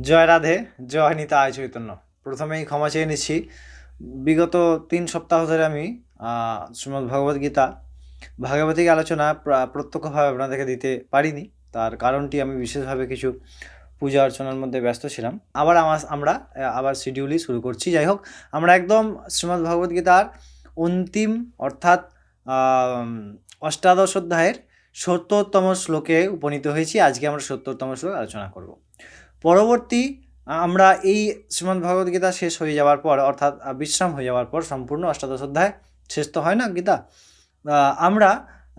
জয় রাধে, জয় নিতা আয় চৈতন্য। প্রথমেই ক্ষমা চেয়ে নিচ্ছি। বিগত তিন সপ্তাহ ধরে আমি শ্রীমদ্ ভগবদ গীতা, ভাগবতিক আলোচনা প্রা- প্রত্যক্ষভাবে আপনাদেরকে দিতে পারিনি। তার কারণটি আমি বিশেষভাবে কিছু পূজা অর্চনার মধ্যে ব্যস্ত ছিলাম। আবার আমার আমরা আবার শিডিউলই শুরু করছি। যাই হোক, আমরা একদম শ্রীমদ্ ভগবদ গীতার অন্তিম, অর্থাৎ অষ্টাদশ অধ্যায়ের সত্তরতম শ্লোকে উপনীত হয়েছি। আজকে আমরা সত্তরতম শ্লোক আলোচনা করব। পরবর্তী, আমরা এই শ্রীমদ্ ভগবদ গীতা শেষ হয়ে যাওয়ার পর, অর্থাৎ বিশ্রাম হয়ে যাওয়ার পর, সম্পূর্ণ অষ্টাদশ অধ্যায় শেষ তো হয় না গীতা? আমরা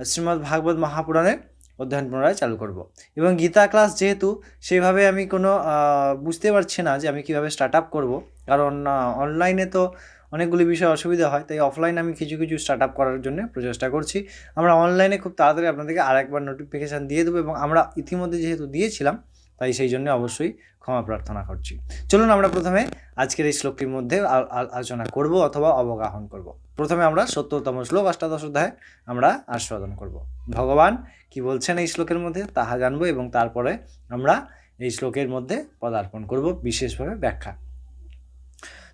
শ্রীমদ্ ভাগবত মহাপুরাণের অধ্যয়ন পুনরায় চালু করব। এবং গীতা ক্লাস যেহেতু সেভাবে আমি কোনো বুঝতে পারছি না যে আমি কীভাবে স্টার্ট আপ করব। কারণ অনলাইনে তো অনেকগুলি বিষয় অসুবিধা হয়, তাই অফলাইন আমি কিছু কিছু স্টার্ট আপ করার জন্য প্রচেষ্টা করছি। আমরা অনলাইনে খুব তাড়াতাড়ি আপনাদেরকে আরেকবার নোটিফিকেশান দিয়ে দেবো এবং আমরা ইতিমধ্যে যেহেতু দিয়েছিলাম তাই সেই জন্য অবশ্যই ক্ষমা প্রার্থনা করছি। চলুন আমরা প্রথমে আজকের এই শ্লোকটির মধ্যে আল- আল- আলোচনা করব অথবা অবগাহন করব। প্রথমে আমরা সত্তরতম শ্লোক, অষ্টাদশ অধ্যায় আমরা আস্বাদন করব। ভগবান কি বলছেন এই শ্লোকের মধ্যে? তাহা জানব এবং তারপরে আমরা এই শ্লোকের মধ্যে পদার্পণ করব, বিশেষভাবে ব্যাখ্যা।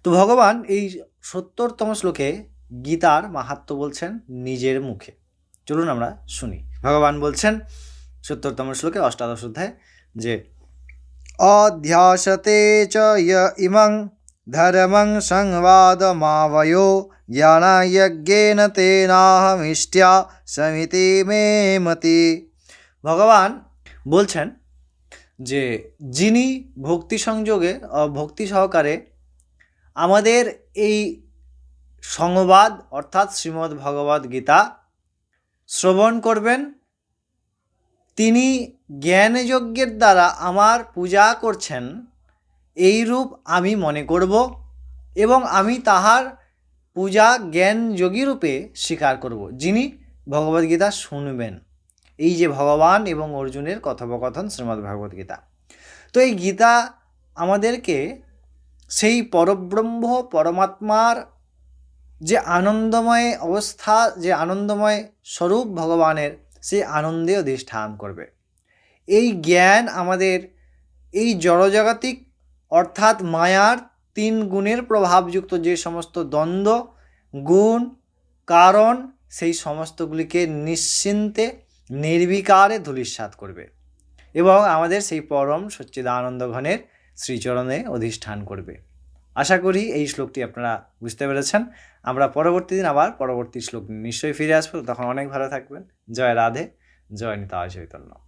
তো ভগবান এই সত্তরতম শ্লোকে গীতার মাহাত্ম বলছেন নিজের মুখে। চলুন আমরা শুনি। ভগবান বলছেন সত্তরতম শ্লোকে অষ্টাদশ অধ্যায় যে অধ্যাসতে চ ইমং ধর্মং সংবাদমাবয়ো জ্ঞানায়জ্ঞেন তেনাহমিষ্ট্যা সমিতি মে মতি ভগবান বলছেন যে যিনি ভক্তি সংযোগে ভক্তি সহকারে আমাদের এই সংবাদ অর্থাৎ শ্রীমদ্ ভগবদ গীতা শ্রবণ করবেন তিনি জ্ঞানযজ্ঞের দ্বারা আমার পূজা করছেন এই রূপ আমি মনে করব এবং আমি তাহার পূজা জ্ঞান যোগী রূপে স্বীকার করব, যিনি ভগবদ্গীতা শুনবেন। এই যে ভগবান এবং অর্জুনের কথোপকথন শ্রীমদ্ ভগবদ গীতা। তো এই গীতা আমাদেরকে সেই পরব্রহ্ম, পরমাত্মার যে আনন্দময় অবস্থা, যে আনন্দময় স্বরূপ ভগবানের সেই আনন্দে অধিষ্ঠান করবে। এই জ্ঞান আমাদের এই জড়জাগতিক অর্থাৎ মায়ার তিন গুণের প্রভাবযুক্ত যে সমস্ত দ্বন্দ্ব, গুণ, কারণ, সেই সমস্তগুলিকে নিশ্চিন্তে, নির্বিকারে ধূলিসাৎ করবে এবং আমাদের সেই পরম সচ্চিদানন্দ ঘনের শ্রীচরণে অধিষ্ঠান করবে। আশা করি এই শ্লোকটি আপনারা বুঝতে পেরেছেন। আমরা পরবর্তী দিন আবার পরবর্তী শ্লোক নিশ্চয়ই ফিরে আসব। তখন অনেক ভালো থাকবেন। জয় রাধে, জয় নিতা চৈতন্য।